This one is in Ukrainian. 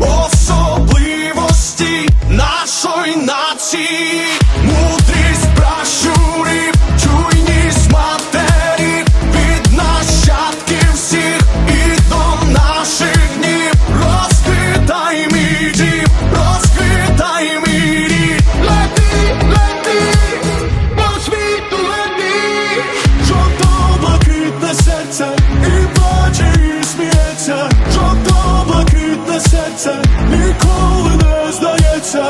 особливості нашої нації. nikomu nie zdajecie